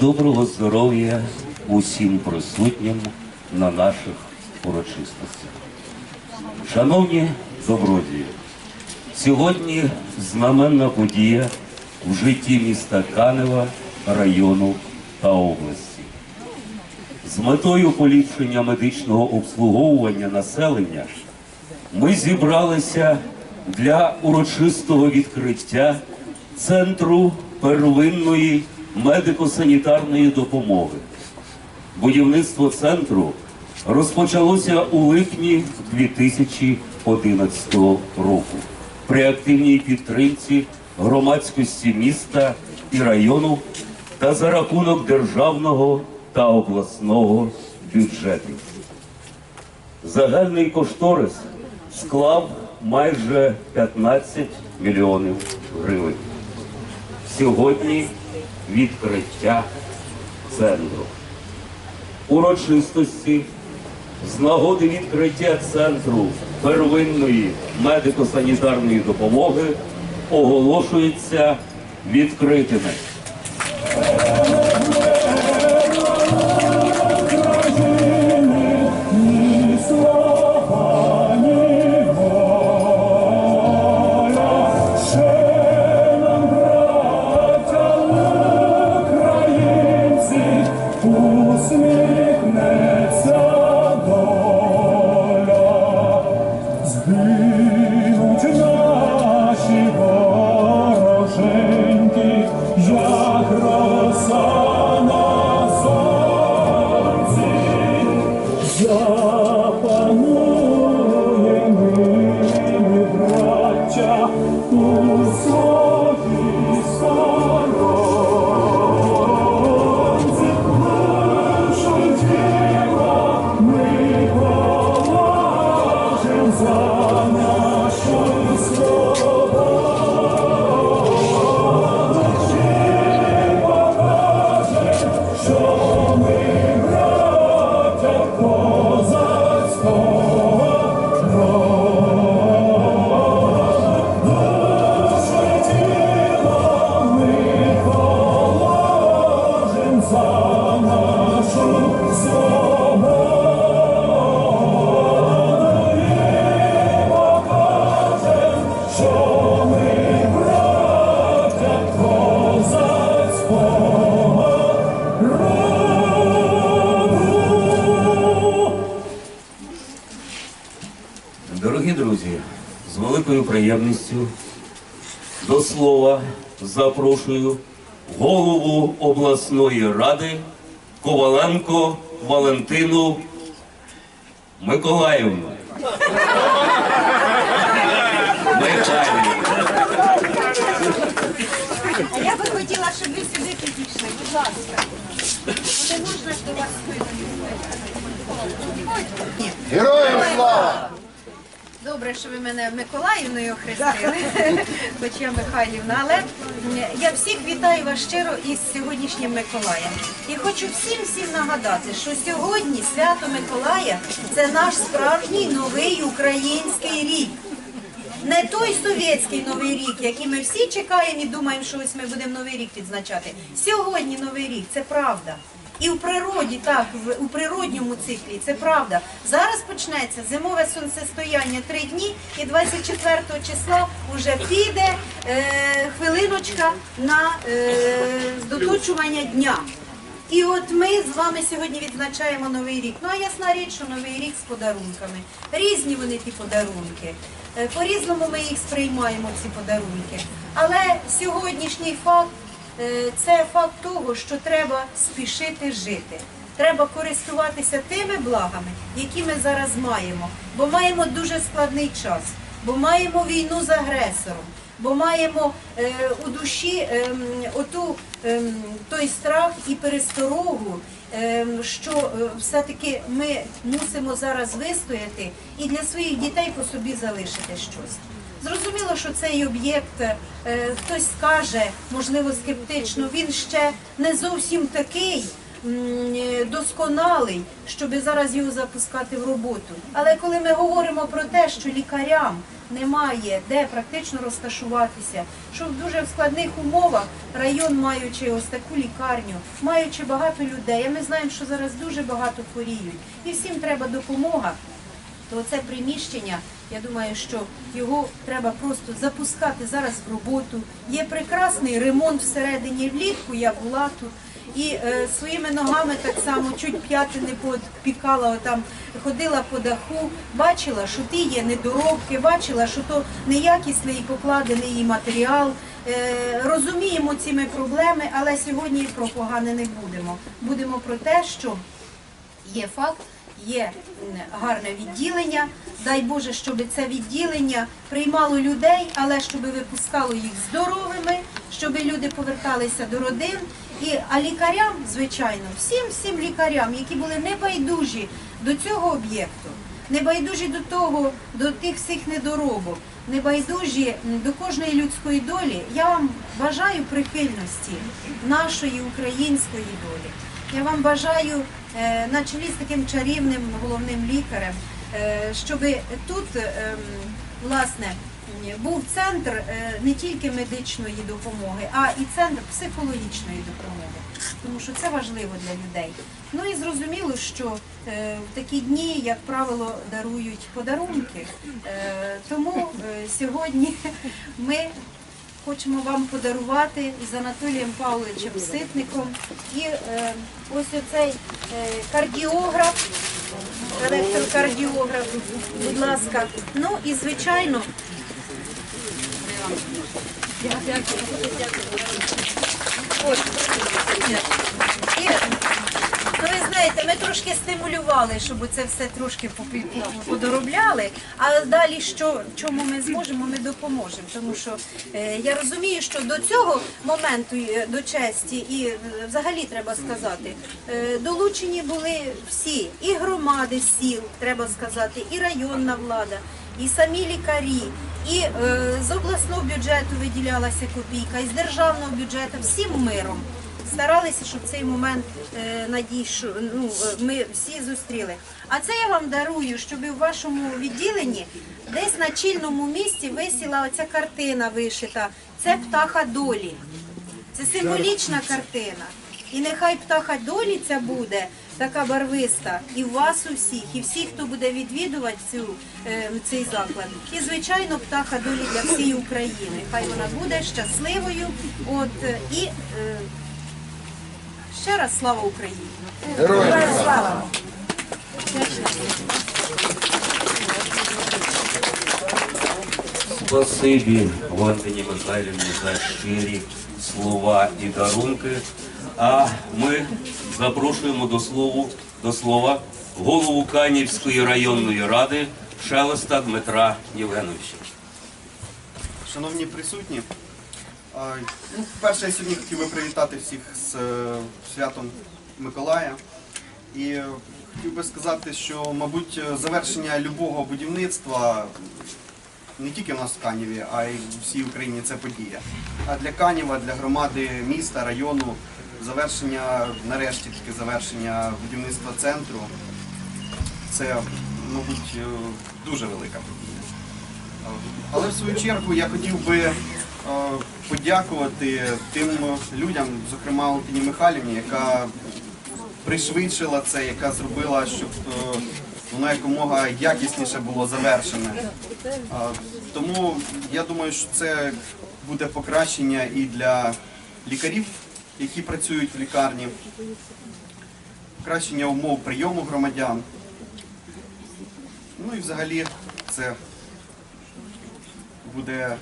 доброго здоров'я усім присутнім на наших урочистостях. Шановні добродії, сьогодні знаменна подія в житті міста Канева, району та області. З метою поліпшення медичного обслуговування населення ми зібралися для урочистого відкриття Центру первинної медико-санітарної допомоги. Будівництво центру розпочалося у липні 2011 року при активній підтримці громадськості міста і району та за рахунок державного та обласного бюджетів. Загальний кошторис склав майже 15 мільйонів гривень. Сьогодні відкриття центру. Урочистості з нагоди відкриття центру первинної медико-санітарної допомоги оголошуються відкритими. До слова запрошую голову обласної ради Коваленко Валентину Миколаївну. А я би хотіла, щоб ви сюди підійшли, будь ласка. Не можна до вас спиною. Героям слава! Добре, що ви мене Миколаївною охрестили, хоч я Михайлівна, але я всіх вітаю вас щиро із сьогоднішнім Миколаєм. І хочу всім всім нагадати, що сьогодні свято Миколая це наш справжній новий український рік. Не той совєтський новий рік, який ми всі чекаємо і думаємо, що ось ми будемо новий рік відзначати. Сьогодні новий рік, це правда. І в природі, так, у природньому циклі, це правда. Зараз почнеться зимове сонцестояння три дні, і 24 числа вже піде е, хвилиночка на е, доточування дня. І от ми з вами сьогодні відзначаємо новий рік. Ну а ясна річ, що новий рік з подарунками. Різні вони ті подарунки. Е, По-різному ми їх сприймаємо, ці подарунки. Але сьогоднішній факт це факт того, що треба спішити жити. Треба користуватися тими благами, які ми зараз маємо, бо маємо дуже складний час, бо маємо війну з агресором бо маємо е, у душі ем, оту, ем, той страх і пересторогу, ем, що е, все-таки ми мусимо зараз вистояти і для своїх дітей по собі залишити щось. Зрозуміло, що цей об'єкт е, хтось скаже, можливо, скептично, він ще не зовсім такий. е, Досконалий, щоб зараз його запускати в роботу. Але коли ми говоримо про те, що лікарям немає де практично розташуватися, що в дуже складних умовах район, маючи ось таку лікарню, маючи багато людей, а ми знаємо, що зараз дуже багато хворіють, і всім треба допомога то це приміщення, я думаю, що його треба просто запускати зараз в роботу. Є прекрасний ремонт всередині влітку, я була тут. І е, своїми ногами так само чуть п'яти не підпікала, там ходила по даху, бачила, що ті є недоробки, бачила, що то неякісний і покладений матеріал. Е, розуміємо ці ми проблеми, але сьогодні про погане не будемо. Будемо про те, що є факт, є гарне відділення. Дай Боже, щоб це відділення приймало людей, але щоб випускало їх здоровими, щоб люди поверталися до родин. І, а лікарям, звичайно, всім всім лікарям, які були небайдужі до цього об'єкту, небайдужі до того, до тих всіх недоробок, небайдужі до кожної людської долі. Я вам бажаю прихильності нашої української долі. Я вам бажаю е, на чолі з таким чарівним головним лікарем, е, щоб тут ем, власне був центр е, не тільки медичної допомоги, а і центр психологічної допомоги, тому що це важливо для людей. Ну і зрозуміло, що е, в такі дні, як правило, дарують подарунки. Е, тому е, сьогодні ми хочемо вам подарувати з Анатолієм Павловичем Ситником і е, ось оцей е, кардіограф, електрокардіограф, будь ласка. Ну і звичайно. Ось. І, знаєте, ми трошки стимулювали, щоб це все трошки подоробляли. А далі, що чому ми зможемо, ми допоможемо. Тому що е, я розумію, що до цього моменту е, до честі, і е, взагалі треба сказати, е, долучені були всі, і громади сіл, треба сказати, і районна влада, і самі лікарі. І е, з обласного бюджету виділялася копійка, і з державного бюджету всім миром старалися, щоб цей момент е, надійшов. Ну е, ми всі зустріли. А це я вам дарую, щоб у вашому відділенні десь на чільному місці висіла оця картина вишита. Це птаха долі. Це символічна картина. І нехай птаха долі ця буде така барвиста і вас у всіх, і всіх, хто буде відвідувати цю, е, цей заклад. І звичайно, птаха долі для всієї України. Хай вона буде щасливою. От і ще раз слава Україні! Героям слава! Спасибі Валентині Михайлівні за щирі слова і дарунки. А ми запрошуємо до слову до слова голову Канівської районної ради Шелеста Дмитра Євгеновича. Шановні присутні, ну, перше, я сьогодні хотів би привітати всіх з е, святом Миколая. І хотів би сказати, що, мабуть, завершення любого будівництва не тільки в нас в Каніві, а й в всій Україні це подія. А для Каніва, для громади міста, району, завершення, нарешті таке завершення будівництва центру, це, мабуть, е, дуже велика подія. Але в свою чергу я хотів би подякувати тим людям, зокрема Алтині Михайлівні, яка пришвидшила це, яка зробила, щоб е, воно якомога якісніше було завершене. Е, Тому я думаю, що це буде покращення і для лікарів, які працюють в лікарні, покращення умов прийому громадян. Ну і взагалі це буде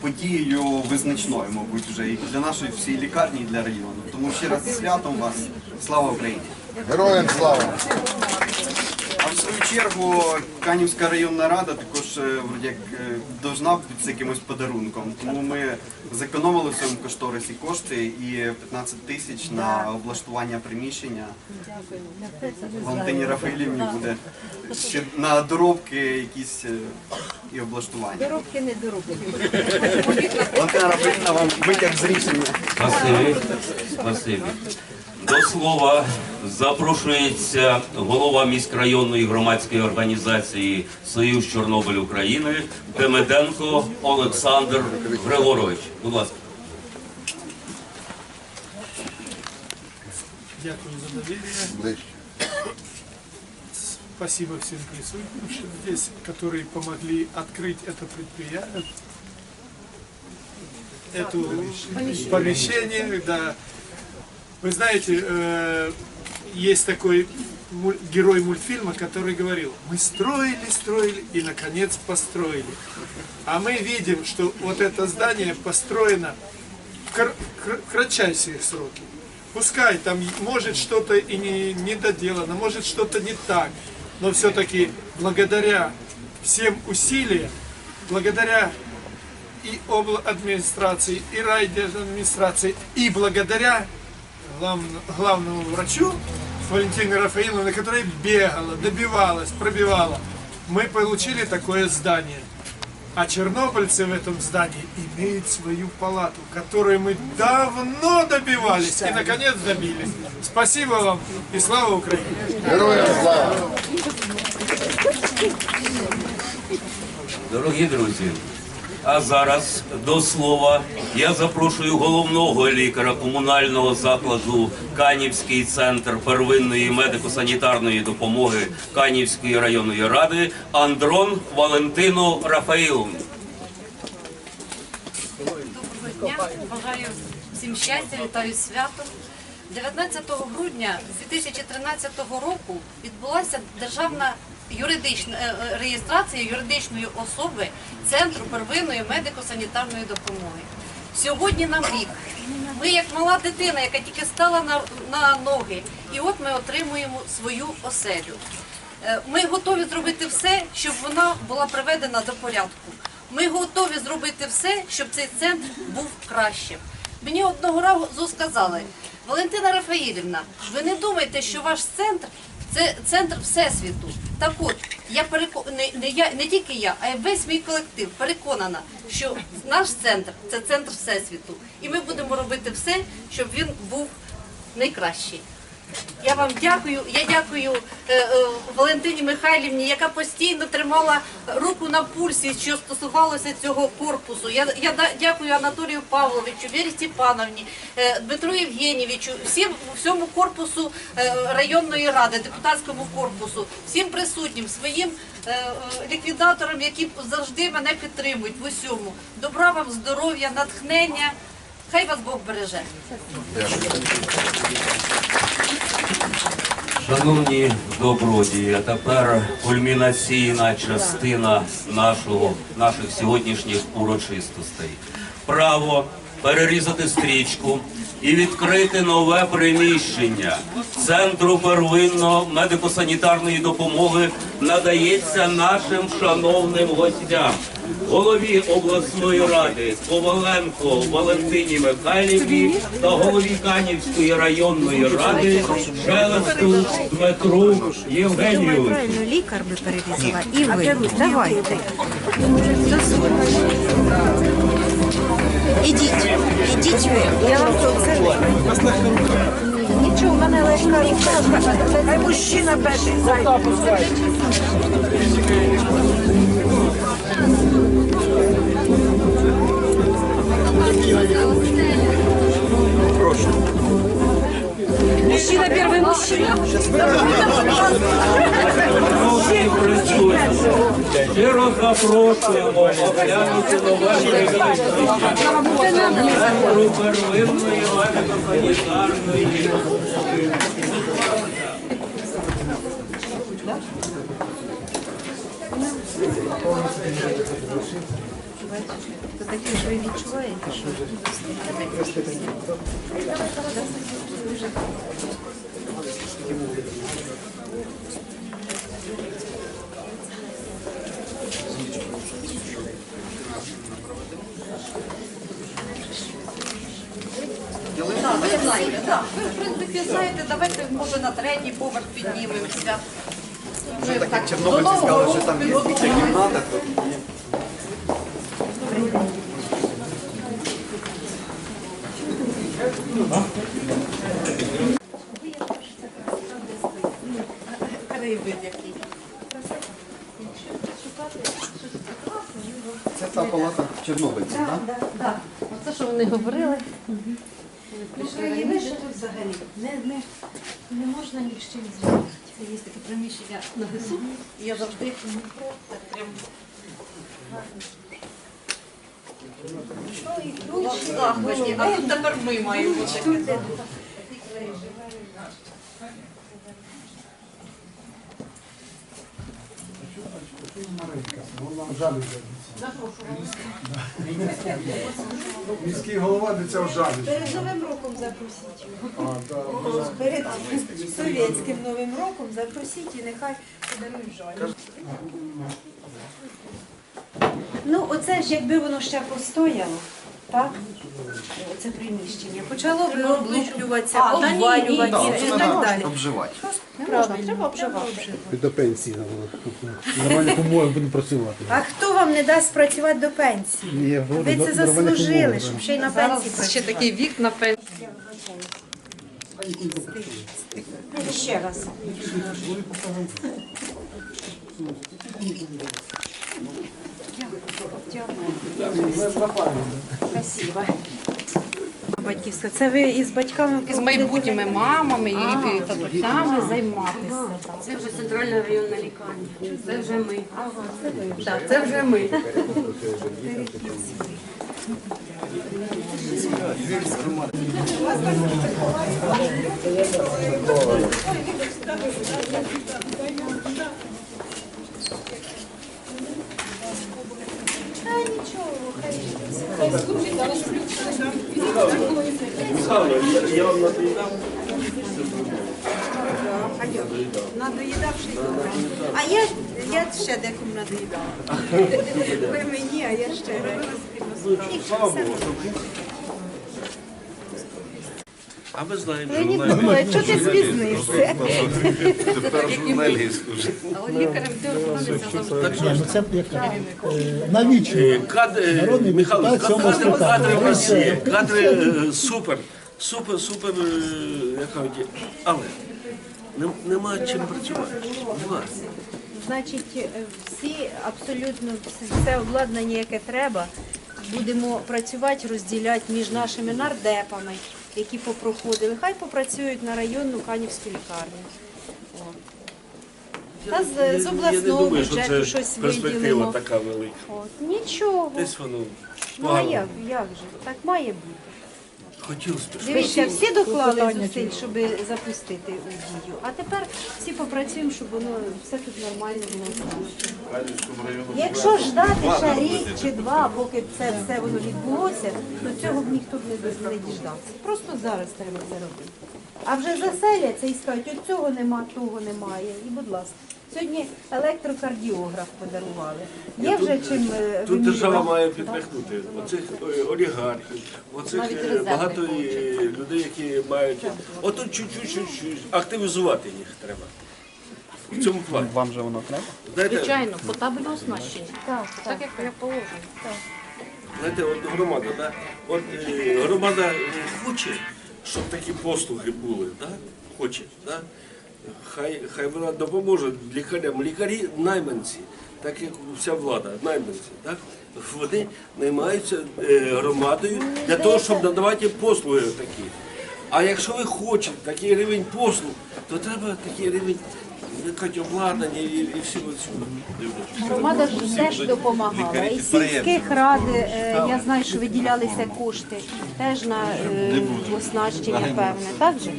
подією визначною, мабуть, вже і для нашої всієї лікарні, і для району. Тому ще раз з святом вас. Слава Україні! Героям слава! А в свою чергу Канівська районна рада також е, вроді як е, должна бути з якимось подарунком. Тому ми зекономили в своєму кошторисі кошти і 15 тисяч на облаштування приміщення. Валентині Рафаїлівні буде ще на доробки якісь е, і облаштування. Доробки не доробки. Валентина Рафаїлівна вам витяг з рішення. Спасибі. Спасибі. До слова запрошується голова міськрайонної громадської організації Союз Чорнобиль України Демиденко Олександр Григорович. Будь ласка. Дякую за доверие. Спасибо всем присутствующим здесь, которые помогли открыть это предприятие, это помещение. Да. Вы знаете, э, есть такой муль- герой мультфильма, который говорил, мы строили, строили и, наконец, построили. А мы видим, что вот это здание построено в кр- кр- кратчайшие сроки. Пускай там может что-то и не, не доделано, может что-то не так, но все-таки благодаря всем усилиям, благодаря и обл. администрации, и райдержадминистрации, и благодаря глав- главному врачу Валентине Рафаиловне, которая бегала, добивалась, пробивала, мы получили такое здание. А чернобыльцы в этом здании имеют свою палату, которую мы давно добивались и наконец добились. Спасибо вам и слава Украине! Дорогі друзі, а зараз до слова я запрошую головного лікаря комунального закладу Канівський центр первинної медико-санітарної допомоги Канівської районної ради Андрон Валентину Рафаїловну. Доброго дня, бажаю всім щастя, вітаю святом. 19 грудня 2013 року відбулася державна юридична е, е, реєстрація юридичної особи Центру первинної медико-санітарної допомоги. Сьогодні нам рік. Ми як мала дитина, яка тільки стала на, ноги, і от ми отримуємо свою оселю. Е, Ми готові зробити все, щоб вона була приведена до порядку. Ми готові зробити все, щоб цей центр був кращим. Мені одного разу сказали, Валентина Рафаїлівна, ви не думайте, що ваш центр це центр всесвіту. Так от, я перекон... не, не, не тільки я, а й весь мій колектив переконана, що наш центр це центр всесвіту. І ми будемо робити все, щоб він був найкращий. Я вам дякую. Я дякую е, е, Валентині Михайлівні, яка постійно тримала руку на пульсі, що стосувалося цього корпусу. Я, я дякую Анатолію Павловичу, Вірі Степановні, е, Дмитру Євгенєвичу, всім всьому корпусу е, районної ради, депутатському корпусу, всім присутнім, своїм е, е, ліквідаторам, які завжди мене підтримують в усьому. Добра вам, здоров'я, натхнення. Хай вас Бог береже. Шановні добродії, тепер кульмінаційна частина нашого, наших сьогоднішніх урочистостей. Право перерізати стрічку і відкрити нове приміщення Центру первинно медико-санітарної допомоги надається нашим шановним гостям. Голові обласної ради Коваленко Валентині Михайлівні та голові Канівської районної ради Шелесту Дмитру. Правильно, лікар би перерізала. І ви. Давайте. Ідіть, ідіть ви. Я вам тут це. Нічого, в мене легка рука. Хай мужчина перший зайде. Мужчина первый мужчина. Щиро запрошуємо оглянути Центру первинної медико-санітарної допомоги. То такі ж ви відчуваєте, що ви знаєте, так. Ви, в принципі, знаєте, давайте, може, на третій поверх піднімемося. Ми Так чорнобильці сказали, що там є більше підготуємося. кімната, то Так, оце, що вони говорили. України що тут взагалі не, не, не можна ні з чим зробити. Це є таке приміщення на ГСУ. І я завжди так прям в захваті. А тут тепер ми маємо таке. Міський голова до цього жаль. Перед Новим роком запросіть його. Перед совєтським Новим роком запросіть і нехай подарують жаль. Ну, оце ж якби воно ще постояло, так? Це приміщення. Почало б облуплюватися, обвалюватися і так далі. Обживати. Правда, треба обживати. До пенсії. Нормально помоємо будемо працювати. А хто вам не дасть працювати до пенсії? Ви це заслужили, щоб ще й на пенсії Зараз ще такий вік на пенсії. Ще раз. Спасибо. Батьківська. Це ви із батьками З майбутніми мамами і татусями займатися. Це вже центральна районна лікарня. Це вже ми. Так, це вже ми. надоїдавши добре. А я, я ще декому надоїдала. Ви мені, а я ще все нормально. А ми знаємо, Леонід Миколаївич, що ти спізнився? Але лікарем ти становиться завжди. Ні, ну це як. Е, Навіщо? кадри, Народний Михайло, депутат цьому кадри, кадри в нас Все. є, кадри е, супер, супер, супер, е, як кажуть, але нем- нема чим працювати. Нема. Значить, е, всі абсолютно все- все обладнання, яке треба, будемо працювати, розділяти між нашими нардепами, які попроходили. Хай попрацюють на районну канівську лікарню. О. Та з, з обласного бюджету щось виділимо. така велика. От. Нічого. Десь воно Ну а погано. як, як же? Так має бути. Б. Дивіться, всі доклали зусиль, щоб запустити у дію. А тепер всі попрацюємо, щоб воно все тут нормально було. Якщо ждати ще рік чи два, поки це все воно відбулося, то цього б ніхто б не не діждався. Просто зараз треба це робити. А вже заселяться і скажуть, от цього нема, того немає. І будь ласка. Сьогодні електрокардіограф подарували. Є вже чим е, Тут держава має підпихнути оцих е, олігархів, оцих е, багато людей, які мають отут чуть-чуть активізувати їх треба. В цьому плані. Вам же воно треба? Знаєте, Звичайно, потабельне оснащення. Так, Так як я положено. Знаєте, от громада, да? от е, громада хоче, щоб такі послуги були, да? хоче, да? Хай, хай вона допоможе лікарям. Лікарі найманці, так як вся влада, найманці, так? вони наймаються е, громадою для того, щоб надавати послуги такі. А якщо ви хочете такий рівень послуг, то треба такий рівень кажуть, обладнання і, і всього цього. Громада ж теж допомагала. І сільських ради, е, я знаю, що виділялися кошти теж на е, оснащення певне, так же?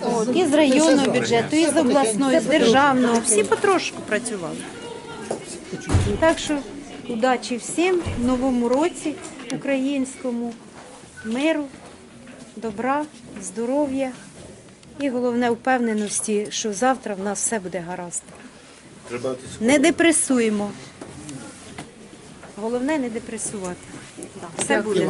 От, і з районного бюджету, і з обласного, і з державного. Всі потрошку працювали. Так що удачі всім в новому році українському, миру, добра, здоров'я і головне впевненості, що завтра в нас все буде гаразд. Не депресуємо. Головне не депресувати. Все буде.